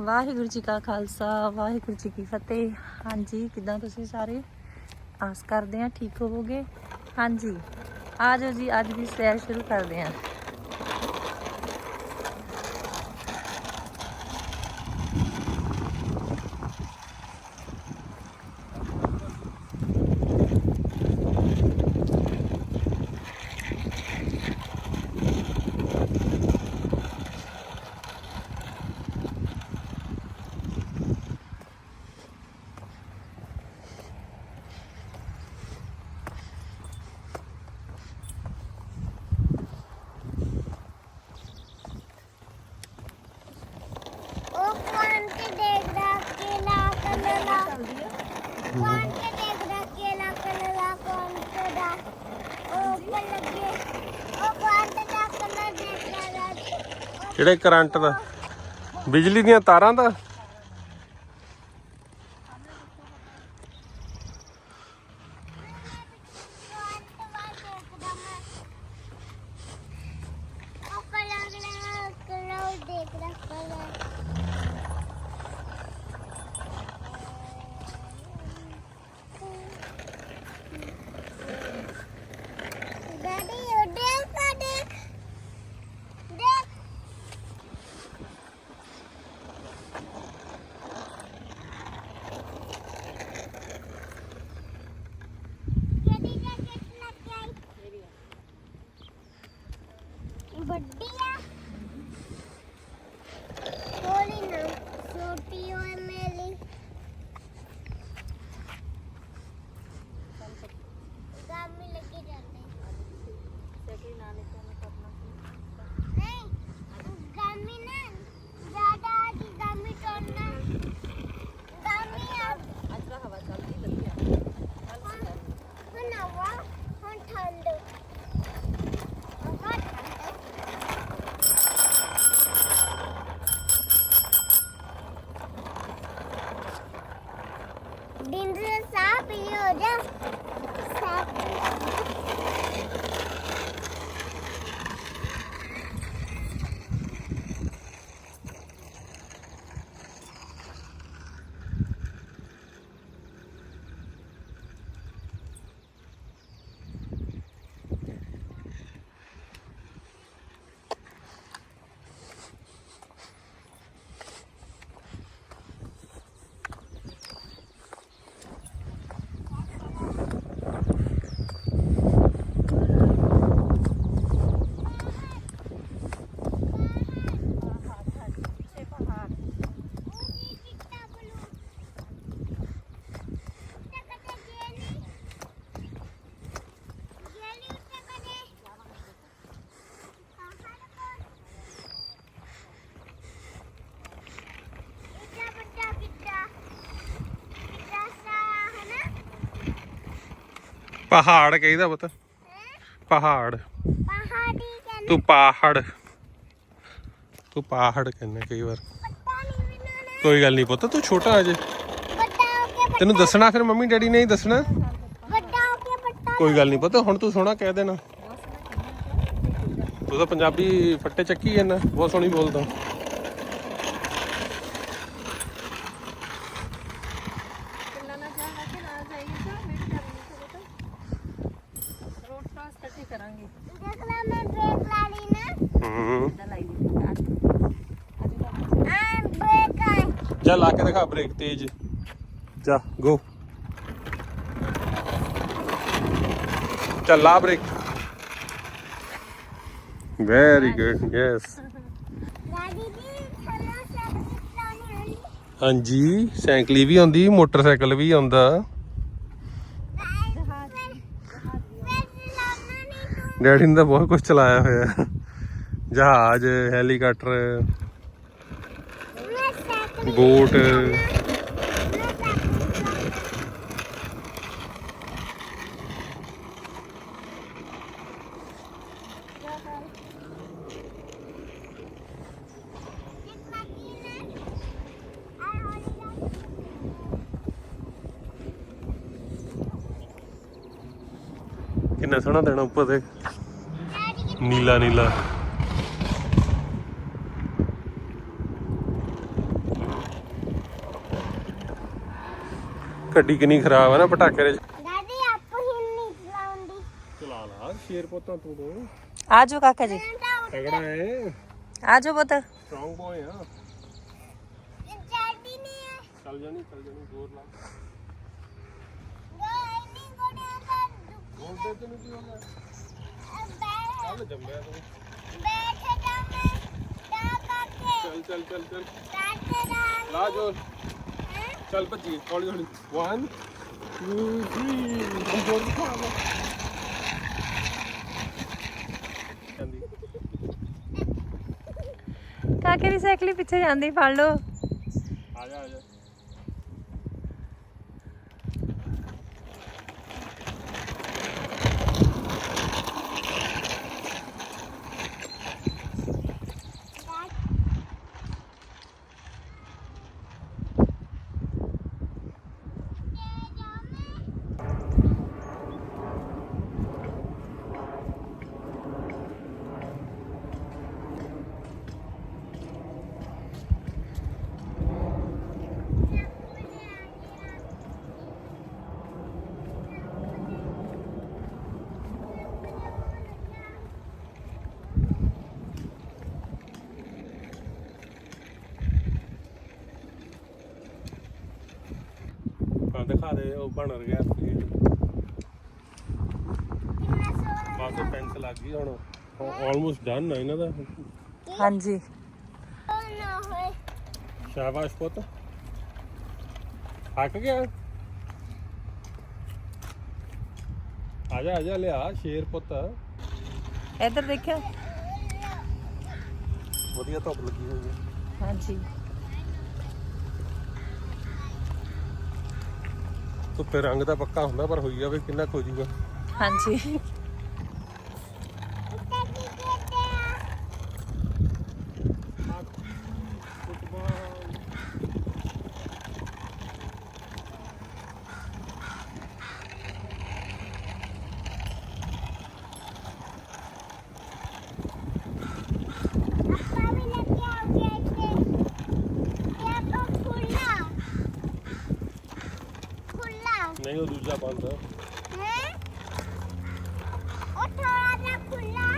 ਵਾਹਿਗੁਰੂ ਜੀ ਕਾ ਖਾਲਸਾ, ਵਾਹਿਗੁਰੂ ਜੀ ਕੀ ਫਤਿਹ। ਹਾਂਜੀ, ਕਿਦਾਂ ਤੁਸੀਂ ਸਾਰੇ? ਆਸ ਕਰਦੇ ਆ ਠੀਕ ਹੋਵੋਗੇ। ਹਾਂਜੀ, ਆ ਜਾਓ ਜੀ, ਅੱਜ ਦੀ ਸੈਰ ਸ਼ੁਰੂ ਕਰਦੇ ਆ ਉਹ ਕੌਣ ਕੇ ਦੇਖਦਾ ਕੇਲਾ ਕਲਲਾ ਕੌਣ ਕੇ ਦੇਖਦਾ ਕੇਲਾ ਕਲਲਾ ਕੌਣ ਕੇ ਦਾ ਉਹ ਉੱਪਰ ਲੱਗੇ ਉਹ ਕੌਣ ਤੇ ਦਾ ਕਲਰ ਦੇਖਦਾ ਕਿਹੜੇ ਕਰੰਟ ਦਾ? ਬਿਜਲੀ ਦੀਆਂ ਤਾਰਾਂ ਦਾ ਕੌਣ ਤੇ ਵਾ ਦੇਖਦਾ ਮੈਂ ਉਹ ਕਲਰ ਕਲਰ ਦੇਖਦਾ ਕਲਰ ਡੈਡੀ ਉਹ ਦੇਖ ਆ ਦੇਖ ਦੇਖ ਕਿਹੜੀ ਜੈਕਟ ਲੱਗ ਗਈ ਵੱਡੀ ਪਹਾੜ ਕਹਿੰਦਾ ਪੁੱਤ। ਪਹਾੜ। ਪਹਾੜੀ ਕਹਿੰਦੇ। ਤੂੰ ਪਹਾੜ। ਤੂੰ ਪਹਾੜ ਕਹਿੰਦਾ ਕਈ ਵਾਰ। ਕੋਈ ਗੱਲ ਨਹੀਂ ਪੁੱਤ ਤੂੰ ਛੋਟਾ ਅਜੇ ਤੈਨੂੰ ਦੱਸਣਾ ਫਿਰ ਮੰਮੀ ਡੈਡੀ ਨੇ ਹੀ ਦੱਸਣਾ। ਕੋਈ ਗੱਲ ਨਹੀਂ ਪੁੱਤ ਹੁਣ ਤੂੰ ਸੋਹਣਾ ਕਹਿ ਦੇਣਾ। ਤੂੰ ਤਾਂ ਪੰਜਾਬੀ ਫੱਟੇ ਚੱਕੀ ਜਾਂਦਾ ਬਹੁਤ ਸੋਹਣੀ ਬੋਲਦਾ ਕਰਾਂਗੇ ਦੇਖ ਲੈ ਮੈਂ ਬ੍ਰੇਕ ਲਾ ਲਈ ਨਾ ਹੂੰ ਆ ਬ੍ਰੇਕ ਆ ਜਾ, ਲਾ ਕੇ ਦਿਖਾ ਬ੍ਰੇਕ ਤੇਜ਼। ਜਾ ਗੋ ਚੱਲ, ਲਾ ਬ੍ਰੇਕ ਵੈਰੀ ਗੁੱਡ ਯੈਸ ਹਾਂਜੀ, ਸਾਈਕਲੀ ਵੀ ਆਉਂਦੀ, ਮੋਟਰਸਾਈਕਲ ਵੀ ਆਉਂਦਾ। ਡੈਡੀ ਨੇ ਤਾਂ ਬਹੁਤ ਕੁਝ ਚਲਾਇਆ ਹੋਇਆ। ਜਹਾਜ਼, ਹੈਲੀਕਾਪਟਰ। ਬੋਟ। ਕਿੰਨਾ ਸੋਹਣਾ ਦੇਣਾ ਉੱਪਰ ਤੇ। ਨੀਲਾ ਨੀਲਾ। ਗੱਡੀ ਕਿੰਨੀ ਖਰਾਬ ਆ ਨਾ ਪਟਾਕੇ ਦੇ ਦਾਦੀ ਆਪ ਹੀ ਨਹੀਂ ਚਲਾਉਂਦੀ। ਚਲਾ ਲਾ ਸ਼ੇਰ ਪੁੱਤਾਂ ਤੂੰ ਤੂੰ ਆ ਜਾਓ ਕਾਕਾ ਜੀ। ਤਗੜਾ ਹੈ ਆ ਜਾਓ ਪੁੱਤ। ਸਟਰੋਂਗ ਬੋਏ ਆ। ਚੱਲਦੀ ਨਹੀਂ ਹੈ ਚੱਲ ਜਾਣੀ ਚੱਲ ਜਾਣੀ ਜ਼ੋਰ ਲਾ। ਗੋਈ ਨਹੀਂ ਗੋੜਿਆਂ ਦਾ ਦੁੱਖ ਹੁਣ ਤੇ ਤੈਨੂੰ ਕੀ ਹੋ ਗਿਆ? ਬੈਠ ਚੱਲ ਜੰਮਿਆ ਤੂੰ। ਬੈਠ ਜਾ ਮੈਂ ਤਾਂ ਕਰਕੇ ਚੱਲ ਚੱਲ ਚੱਲ ਚੱਲ। ਦਾ ਲਾ ਜ਼ੋਰ। ਚੱਲ ਭੱਜੀ ਹੌਲੀ ਹੌਲੀ। 1 2 3 ਜ਼ੋਰ ਦਿਖਾ ਲੈ ਜਾਂਦੀ ਕਾਕੇ ਦੀ ਸਾਈਕਲ ਹੀ ਪਿੱਛੇ ਜਾਂਦੀ ਫੜ ਲਓ ਆ ਜਾ ਆ ਜਾ ਹਾਂ ਦਿਖਾ ਦੇ ਉਹ ਬਣ ਰਿਹਾ ਬਸ ਪੈਂਸ ਲੱਗ ਗਈ ਹੁਣ। ਆਲਮੋਸਟ ਡਨ ਹੈ ਇਹਨਾਂ ਦਾ। ਹਾਂਜੀ। ਸ਼ਾਬਾਸ਼ ਪੁੱਤ। ਥੱਕ ਗਿਆ? ਆ ਜਾ ਆ ਜਾ ਲਿਆ ਸ਼ੇਰ ਪੁੱਤ। ਇੱਧਰ ਦੇਖਿਓ ਵਧੀਆ ਧੁੱਪ ਲੱਗੀ ਹੋਈ ਹੈ ਹਾਂਜੀ। ਧੁੱਪੇ ਰੰਗ ਦਾ ਪੱਕਾ ਹੁੰਦਾ ਪਰ ਹੋਈ ਜਾਵੇ ਕਿੰਨਾ ਖੋ ਜੂਗਾ ਹਾਂਜੀ ਉੱਤੇ ਕੀ ਕਹਿੰਦੇ ਆ ਆਪਾਂ ਵੀ ਲੈ ਕੇ ਆਉਂਗੇ ਇੱਥੇ ਇਹ ਆਪਾਂ ਖੁੱਲਾ ਖੁੱਲਾ ਨਹੀਂ ਉਹ ਦੂਜਾ ਬੰਦ ਹੈ? ਉਹ ਥੋੜਾ ਜਿਹਾ ਖੁੱਲਾ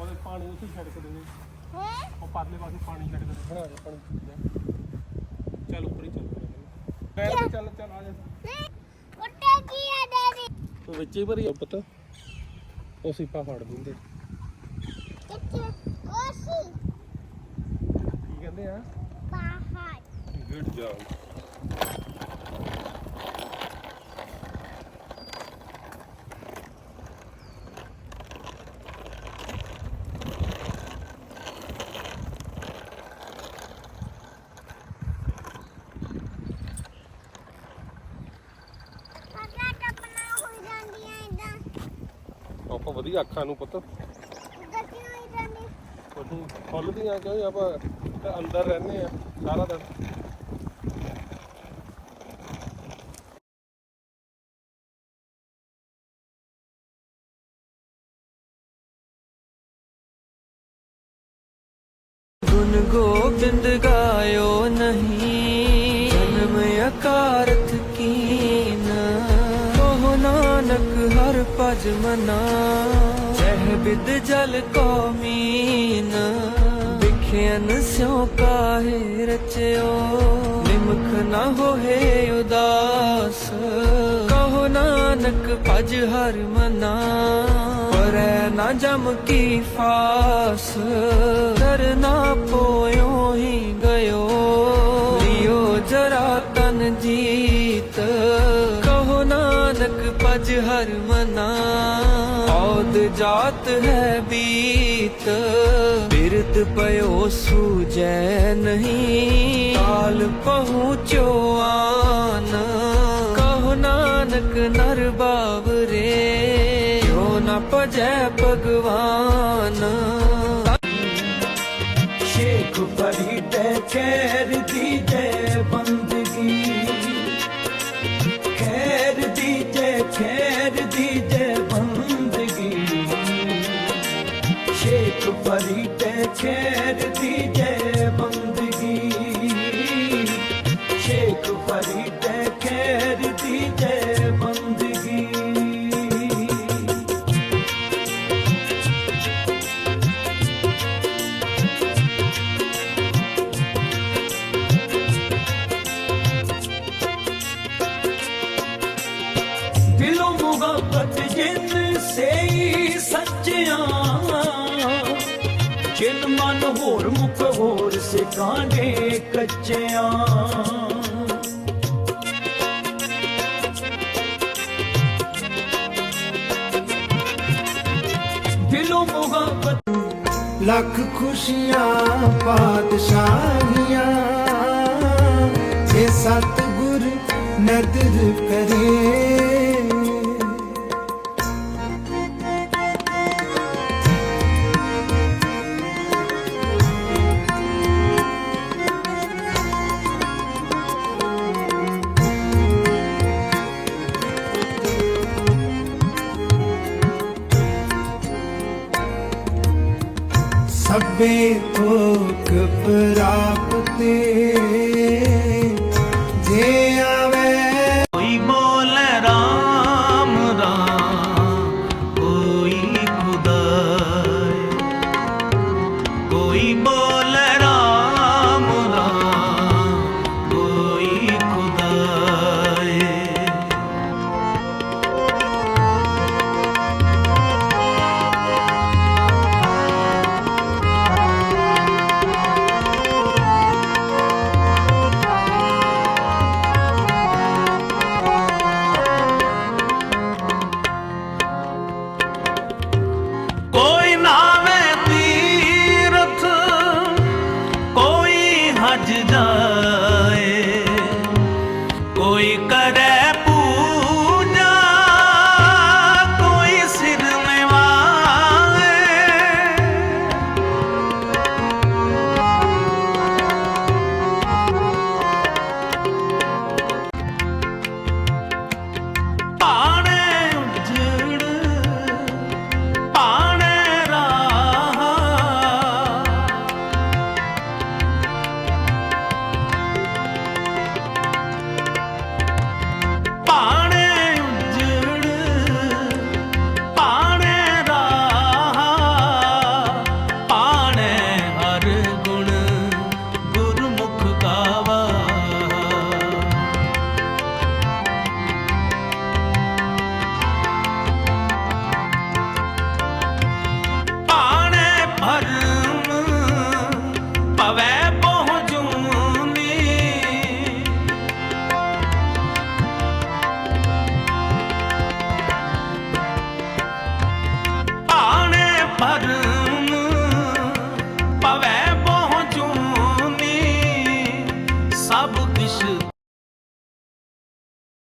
ਉਹਦੇ ਪਾਣੀ ਉੱਥੇ ਛੱਡ ਕੇ ਦੇਵੇ ਹੈ? ਉਹ ਪਰਲੇ ਪਾਸੇ ਪਾਣੀ ਛੱਡ ਕੇ ਪਾਣੀ ਚੱਲ ਉੱਪਰ ਹੀ ਚੱਲ ਪੈਰ ਤੇ ਚੱਲ ਚੱਲ ਆ ਜਾ। ਉੱਤੇ ਕੀ ਆ ਡੈਡੀ? ਤੂੰ ਵਿੱਚ ਹੀ ਭਰੀ ਪਤਾ। ਉਹ ਸੀਪਾ ਫੜ ਦਿੰਦੇ। ਕਿੱਥੇ ਉਹ ਸੀ। ਕੀ ਕਹਿੰਦੇ ਆ? ਜਾਂਦੀਆਂ ਇਦਾਂ ਆਪਾਂ ਵਧੀਆ ਅੱਖਾਂ ਨੂੰ ਪੁੱਤ। ਗੱਡੀਆਂ ਹੋ ਜਾਂਦੀ ਉਹਨੂੰ ਖੁੱਲਦੀਆਂ ਕਿਉਂ? ਆਪਾਂ ਅੰਦਰ ਰਹਿੰਦੇ ਆ ਸਾਰਾ ਦਿਨ। ਗੁਣ ਗੋਬਿੰਦ ਗਾਇਓ ਨਹੀਂ ਜਨਮ ਅਕਾਰਤ ਕੀਨ ਕਹੋ ਨਾਨਕ ਹਰ ਭਜ ਮਨਾ ਸਹਿ ਬਿਦ ਜਲ ਕੋ ਮੀਨ ਵਿਖਿਆਨ ਸਿਉ ਕਾਹੇ ਰਚਿਓ ਨਿਮਖ ਨਾ ਹੋਏ ਉਦਾਸ ਕਹੋ ਨਾਨਕ ਭਜ ਹਰ ਮਨਾ ਨਾ ਜਮ ਕੀ ਫਾਸ? ਕਰਨਾ ਪੋਇਓ ਹੀ ਗਇਓ। ਲਿਓ ਜਰਾ ਤਨ ਜੀਤ। ਕਹੋ ਨਾਨਕ ਪਜ ਹਰ ਮਨਾ। ਔਦ ਜਾਤ ਹੈ ਬੀਤ। ਬਿਰਤ ਪਇਓ ਸੂਜੈ ਨਹੀਂ। ਕਾਲ ਪਹੁੰਚੋ ਆਨ ਕਹੋ ਨਾਨਕ ਨਰ ਬਾਵਰੇ। ਨ ਭਜੈ ਭਗਵਾਨ। ਸ਼ੇਖ ਫਰੀਦ ਖੈਰ ਦੀ ਜੈ ਬੰਦਗੀ। ਖੈਰ ਦੀ ਜੈ, ਖੈਰ ਦੀ ਜੈ ਬੰਦਗੀ। ਸ਼ੇਖ ਫਰੀਦ ਖੈਰ ਦੀ ਜੈ ਕੱਚਿਆਂ। ਜਿਨ ਮਨ ਹੋਰ ਮੁਖ ਹੋਰ ਸਿਕਾਂਡੇ ਕੱਚਿਆਂ। ਦਿਲੋਂ ਮੁਹੱਬਤ ਲੱਖ ਖੁਸ਼ੀਆਂ, ਪਾਤਸ਼ਾਹੀਆਂ। ਜੇ ਸਤਗੁਰ ਨਦਰ ਕਰੇ ਪ੍ਰਾਪਤੇ